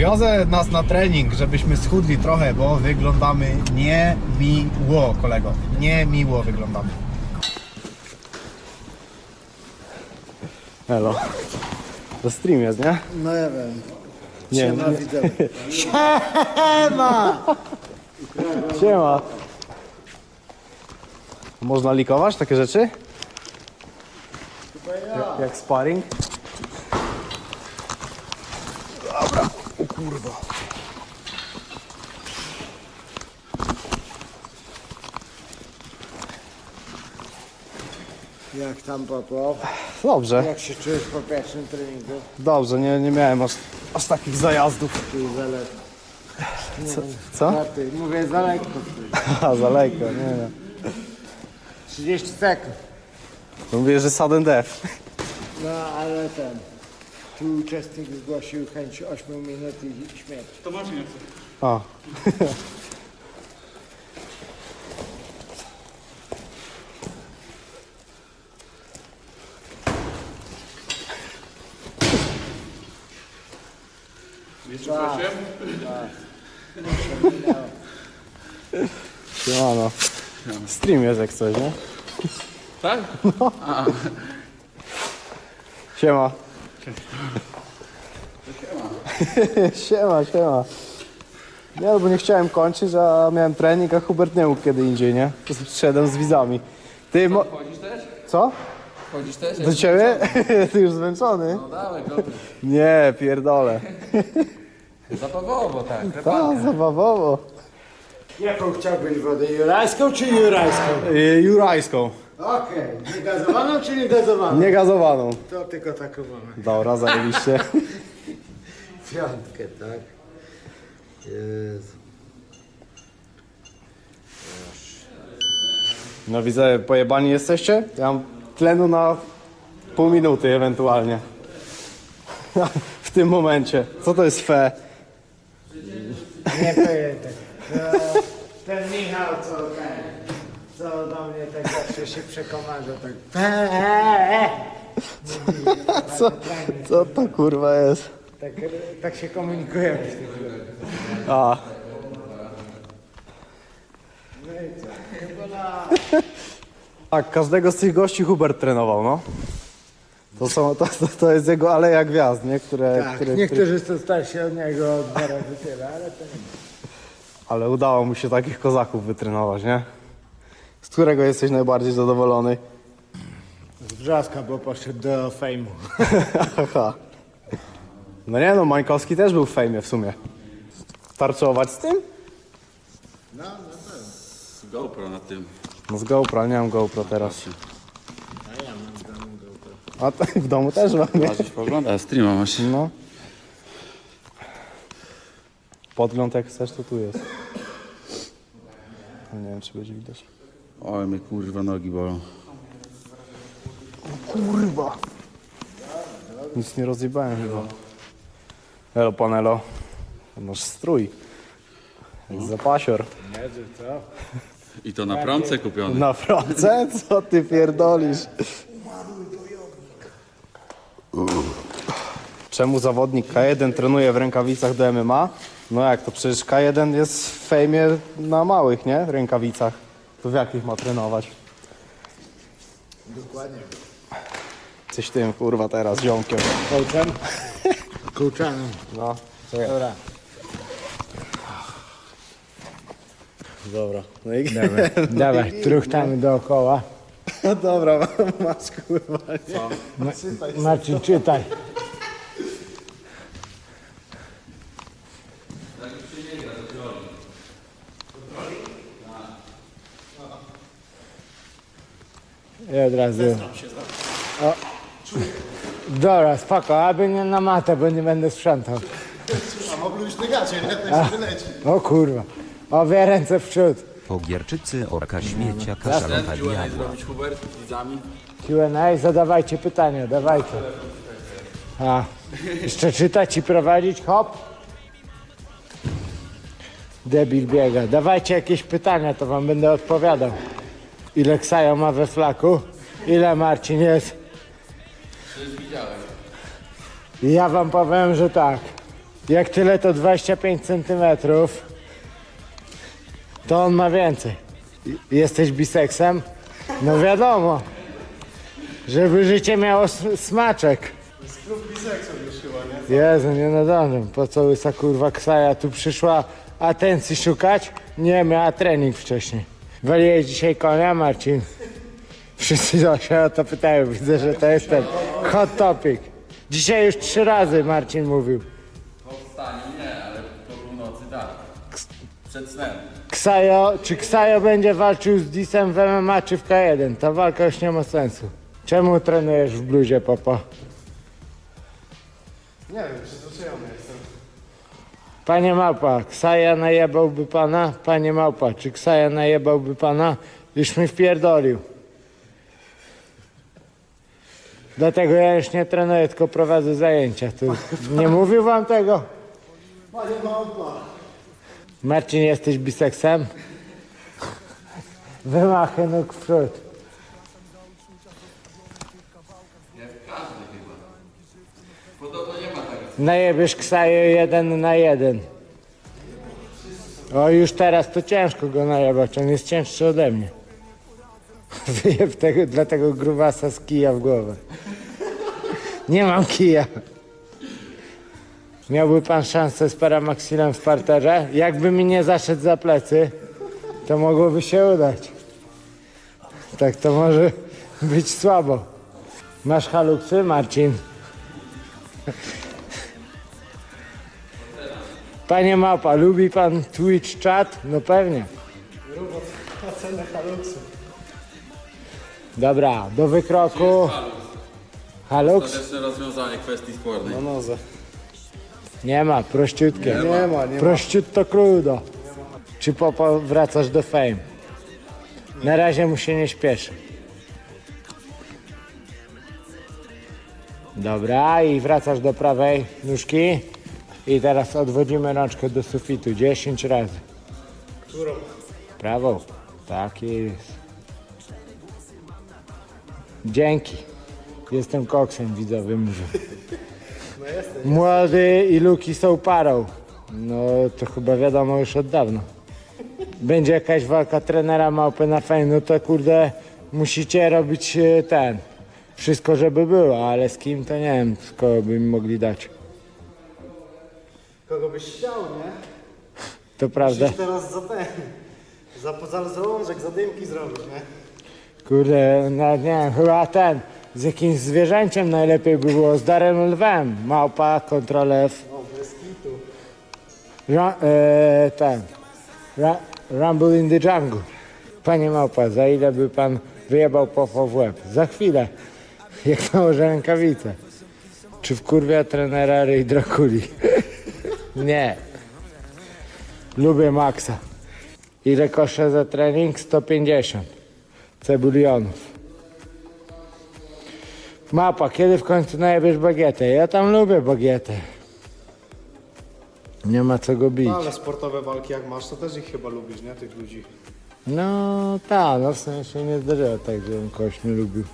Wiozę nas na trening, żebyśmy schudli trochę, bo wyglądamy niemiło, kolego. Niemiło wyglądamy. Elo. To stream jest, nie? No ja wiem. Nie, Siema, nie. widzowie. Siema! Siema. Można likować takie rzeczy? Jak, jak sparring? O kurwa. Jak tam Popło? Dobrze, Jak się czujesz po pierwszym treningu? dobrze, nie, nie miałem aż, aż takich zajazdów. Tu za lekko. Co? Co? Mówię za lekko. A, za lekko, nie wiem. 30 sekund. Mówię, że sudden death. No ale ten. Tu uczestnik zgłosił chęć 8 minut i śmierć. A. Siemano. Stream jest jak coś, nie? Tak? Siema. siema, siema. Nie, no bo nie chciałem kończyć, a miałem trening, a Hubert nie mógł kiedy indziej, nie? To Przyszedłem z widzami. Ty mo... Chodzisz też? Co? Chodzisz też? Do ciebie? Ty już zmęczony? No dawaj, dobry. Nie, pierdolę. Zabawowo, tak. A, zabawowo. Jaką chciałbyś wodę? Jurajską czy jurajską? Y, Jurajską. Okej. Nie gazowaną czy nie gazowaną? Niegazowaną. To tylko taką mamy. Dobra, zajebiście. Piątkę, tak? Jezu. No widzę, pojebani jesteście? Ja mam tlenu na pół minuty ewentualnie. W tym momencie. Co to jest fe? Nie pamiętam. No, ten Michał, co ten, co do mnie tak zawsze się przekomarza, tak. Co, co to kurwa jest? Tak, tak się komunikujemy z tym. A. Tak, każdego z tych gości Hubert trenował, no. To, są, to, to, to jest jego aleja gwiazd, nie? Które, Tak, które, niektórzy są starsi od niego dwa razy tyle, ale to nie. Ale udało mu się takich kozaków wytrenować, nie? Z którego jesteś najbardziej zadowolony? Z wrzaska, bo poszedł do fejmu. Haha. No nie no, Mańkowski też był w fejmie w sumie. Tarczować z tym? GoPro na tym. No z GoPro, nie mam GoPro teraz. A ja mam w domu GoPro. A to w domu też mam, nie? Poglądać, streama masz. No. Podgląd jak chcesz, to tu jest. Ale Nie wiem, czy będzie widać. Oj, mnie kurwa nogi bolą. Kurwa. Nic nie rozjebałem chyba. Elo, panelo. Masz strój. Jak zapasior. I to na prądce kupiony. Na fronce? Co ty pierdolisz? Czemu zawodnik K1 trenuje w rękawicach do MMA? No jak to przecież K1 jest w fejmie na małych, nie? Rękawicach. To w jakich ma trenować? Dokładnie. Coś tym kurwa teraz ziomkiem. Kołczem? Kołczanem. No, Dobra. dobra. No i Dawaj, dawaj, truchtamy dookoła. no dobra, masz kurwa. Marcin, czytaj. I od razu. O. Dobra, spoko, aby nie na matę, bo nie będę sprzątał. A mogły być negacie, nie? Ten się wyleci. O kurwa. Obie ręce w przód. Pogierczycy, orka śmiecia, kaszalota diabła. zrobić Hubert z widzami. Q&A, zadawajcie pytania, dawajcie. A, jeszcze czytać i prowadzić, hop. Debil biega. Dawajcie jakieś pytania, to wam będę odpowiadał. Ile Ksajo ma we flaku? Ile Marcin jest? I ja wam powiem, że tak. Jak tyle to 25 centymetrów, to on ma więcej. I- Jesteś biseksem? No wiadomo. Żeby życie miało s- smaczek. Jezu, nie nadążam. Po co łysa kurwa Ksaja tu przyszła atencji szukać? Nie, miała trening wcześniej. Waliłeś dzisiaj konia, Marcin? Wszyscy się o to pytają. Widzę, że to jest ten hot topic. Dzisiaj już trzy razy Marcin mówił. Po wstaniu nie, ale po północy tak. Przed snem. Ksajo, czy Ksajo będzie walczył z Disem w MMA czy w K1? Ta walka już nie ma sensu. Czemu trenujesz w bluzie, papa? Nie wiem, przyzwyczajony jestem. Panie Małpa, Ksaja najebałby pana? Panie Małpa, czy Ksaja najebałby pana? Już mi wpierdolił. Dlatego ja już nie trenuję, tylko prowadzę zajęcia. Tu nie mówił wam tego? Panie Małpa. Marcin, jesteś biseksem? Wymachy nóg w przód. Podobno nie ma tak. Najebiesz Ksajo jeden na jeden. O, już teraz to ciężko go najebać, on jest cięższy ode mnie. Wyjeb tego, dla tego grubasa z kija w głowę. Nie mam kija. Miałby pan szansę z paramaxilem w parterze? Jakby mi nie zaszedł za plecy, to mogłoby się udać. Tak to może być słabo. Masz haluksy, Marcin? Panie Mapa, lubi pan Twitch chat? No pewnie. Cenę haluksu. Dobra, do wykroku. Halux? Ostateczne rozwiązanie kwestii spornej. Na nozę. Nie ma, prościutkie. Nie ma, nie ma. Prościutto krudo. Czy popo wracasz do fame? Na razie mu się nie śpieszy. Dobra, i wracasz do prawej nóżki. I teraz odwodzimy rączkę do sufitu 10 razy. Którą? Prawą. Tak jest. Dzięki. Jestem koksem widzowym. mówię. Młody i Luki są parą. No to chyba wiadomo już od dawna. Będzie jakaś walka trenera małpy na fame, no to kurde musicie robić e, ten. Wszystko żeby było, ale z kim to nie wiem, z kogo by mi mogli dać. Kogo byś chciał, nie? To prawda. Musisz teraz za ten. Za, za zalążek, za dymki zrobić, nie? Kurde, no nie wiem, chyba ten. Z jakimś zwierzęciem najlepiej by było, z Darem Lwem. Małpa kontra lew. O, bez kitu. Ra, e, ten. Ra, Rumble in the jungle. Panie Małpa, za ile by pan wyjebał pofo w łeb? Za chwilę. Jak nałożę rękawice. Czy w kurwia trenera Ray Drakuli? Nie. Lubię Maxa. Ile kosztuje za trening? 150 cebulionów. Mapa, kiedy w końcu najebiesz bagietę? Ja tam lubię bagietę. Nie ma co go bić. No, ale sportowe walki jak masz, to też ich chyba lubisz, nie? Tych ludzi. No tak, no w sensie nie zdarzyło tak, żebym kogoś nie lubił.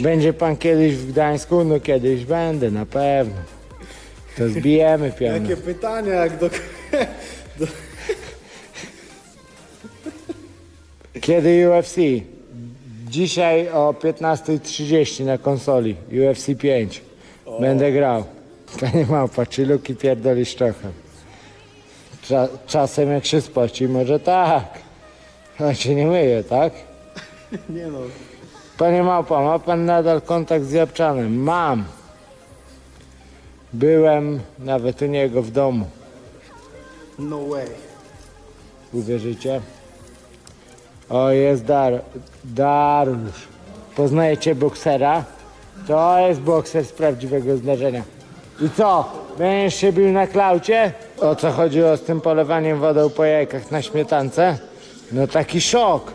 Będzie pan kiedyś w Gdańsku? No kiedyś będę, na pewno. To zbijemy pianę. Jakie pytania, jak do... do... Kiedy UFC? Dzisiaj o 15.30 na konsoli UFC 5. Będę grał. Panie małpa, czy luki pierdoli szczochem? Cza, czasem jak się spoci, może tak. On się nie myje, tak? Nie no. Panie Małpa, ma pan nadal kontakt z Japczanem? Mam. Byłem nawet u niego w domu. No way. Uwierzycie? O, jest Dar... Dariusz. Poznajecie boksera? To jest bokser z prawdziwego zdarzenia. I co? Będziesz się bił na klaucie? O co chodziło z tym polewaniem wodą po jajkach na śmietance? No taki szok.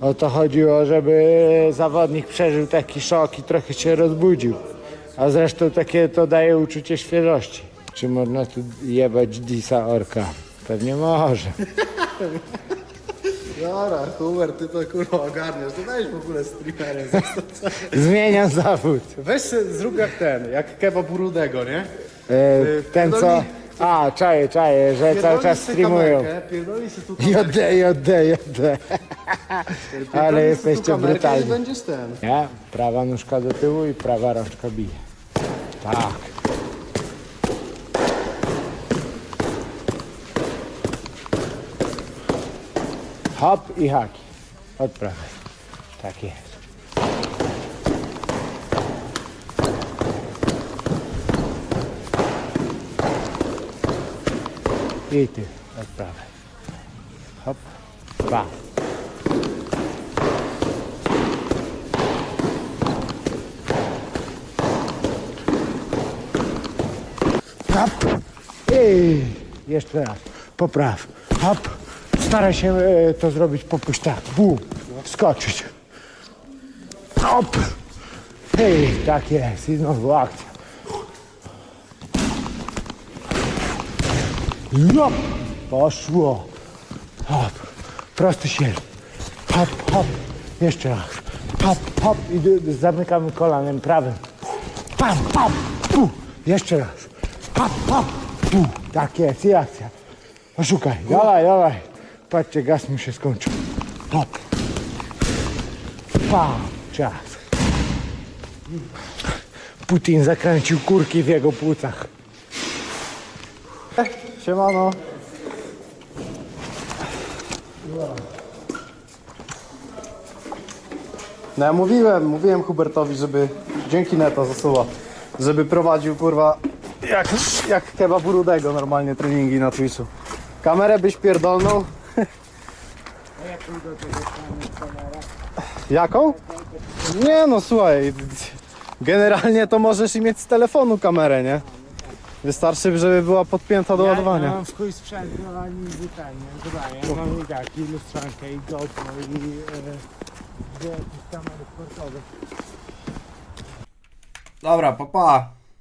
O to chodziło, żeby zawodnik przeżył taki szok i trochę się rozbudził. A zresztą takie to daje uczucie świeżości. Czy można tu jebać Disa Orka? Pewnie może. Dobra, Hubert, ty to kurwa ogarniasz. To dajesz w ogóle streamerem. Zmieniam zawód. Weź se, zrób jak ten, jak kebab Rudego, nie? E, ten co... A, czaję, czaję, że cały czas streamują. Pierdoli się tu Jodę, jodę, jodę. Ale jesteście brutalni. będziesz ten. Nie, prawa nóżka do tyłu i prawa rączka bije. Tak. Hop i haki. Od prawej. Tak jest. I ty od prawej. Hop. Dwa. Hop. I jeszcze raz. Popraw. Hop. Staraj się e, to zrobić popuść tak. Bu. Skoczyć. Hop. Hej, tak jest. I znowu akcja. Jop. Poszło. Hop. Prosty sierp. Hop, hop. Jeszcze raz. Hop, hop. I zamykamy kolanem prawym. Pam, pam. Pu. Jeszcze raz. Hop, hop. Pu. Tak jest. I akcja. Poszukaj. Dawaj, dawaj. Patrzcie, gaz mu się skończył. Hop. Pam. Czas. Putin zakręcił kurki w jego płucach. Siemano. No ja mówiłem, mówiłem Hubertowi, żeby dzięki Neto zasuwa, żeby prowadził kurwa jak, jak kebab Rudego normalnie treningi na Twitchu. Kamerę byś pierdolnął. Jaką? Nie no słuchaj, generalnie to możesz i mieć z telefonu kamerę, nie? Wystarczy, żeby była podpięta do Ja ładowania. mam w chuj sprzęt, no ani wytanie. Dobra, ja mam i tak, i lustrzankę, i GoPro, i e, dwie jakieś kamery sportowe. Dobra, papa. Pa.